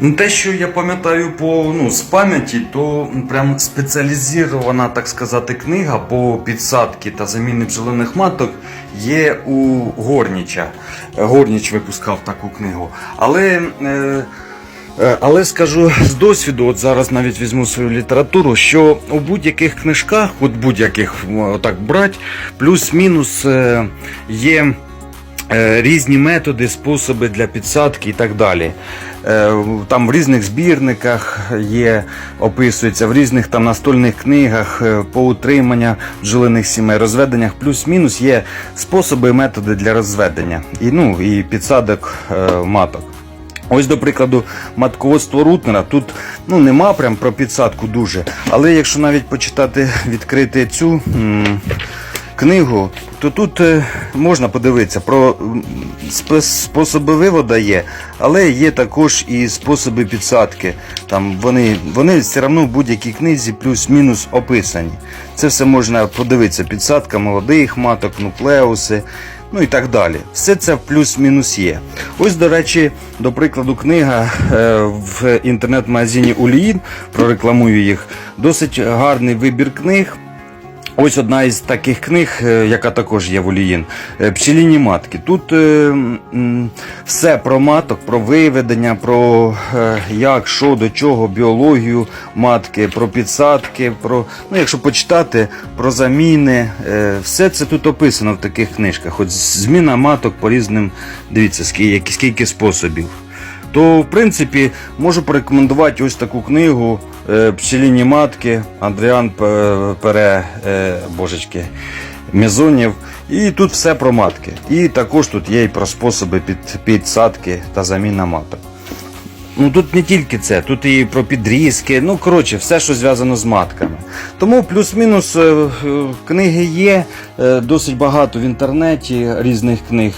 Ну, те, що я пам'ятаю по ну, з пам'яті, то прям спеціалізована, так сказати, книга по підсадці та заміни бджолиних маток є у Горніча. Е, Горніч випускав таку книгу. Але. Е, Е, Але скажу з досвіду, от зараз навіть візьму свою літературу, що у будь-яких книжках, от будь-яких так брать, плюс-мінус є різні методи, способи для підсадки і так далі. Е, Там в різних збірниках є, описується, в різних там настольних книгах е, по утримання бджолиних сімей, розведеннях, плюс-мінус є способи і методи для розведення і, ну, і підсадок е, маток. Ось, до прикладу, матководство Рутнера. Тут ну, нема прям про підсадку дуже. Але якщо навіть почитати, відкрити цю книгу, то тут е, можна подивитися про способи вивода є, але є також і способи підсадки. Там вони, вони все одно в будь-якій книзі плюс-мінус описані. Це все можна подивитися. Підсадка молодих маток, нуклеуси ну і так далі. Все це плюс-мінус є. Ось, до речі, до прикладу, книга е, в інтернет-магазині Уліїн, прорекламую їх, досить гарний вибір книг. Ось одна із таких книг, е, яка також є в Оліїн. е, Пчеліні матки. Тут е, все про маток, про виведення, про е, як, що, до чого, біологію матки, про підсадки, про, ну, якщо почитати, про заміни. е, Все це тут описано в таких книжках. От зміна маток по різним, дивіться, скільки, скільки способів. То, в принципі, можу порекомендувати ось таку книгу е, Пчеліні матки Андріан Пере е, Божечки Мезонів. І тут все про матки. І також тут є і про способи під, підсадки та заміна маток. Ну тут не тільки це, тут і про підрізки, ну коротше, все, що зв'язано з матками. Тому плюс-мінус е, е, книги є, е, досить багато в інтернеті різних книг.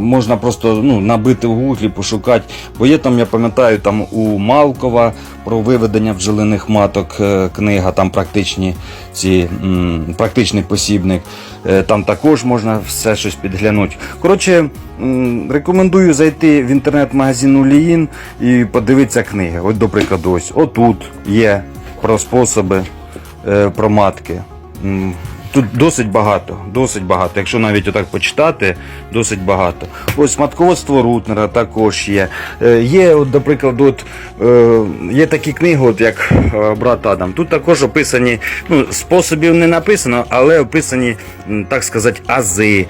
Можна просто ну, набити в гуглі, пошукати. Бо є там, я пам'ятаю, там у Малкова про виведення бджолиних маток книга, там практичні ці практичний посібник. Там також можна все щось підглянути. Коротше, рекомендую зайти в інтернет-магазин Уліїн і подивитися книги. От, до прикладу, ось отут є про способи, е, про матки. Тут досить багато, досить багато. Якщо навіть отак почитати, досить багато. Ось матководство Рутнера також є. Е, Є, от, до прикладу, от, е, є такі книги, от як брат Адам. Тут також описані, ну, способів не написано, але описані, так сказати, ази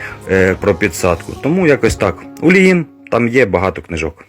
про підсадку. Тому якось так. Уліїн, там є багато книжок.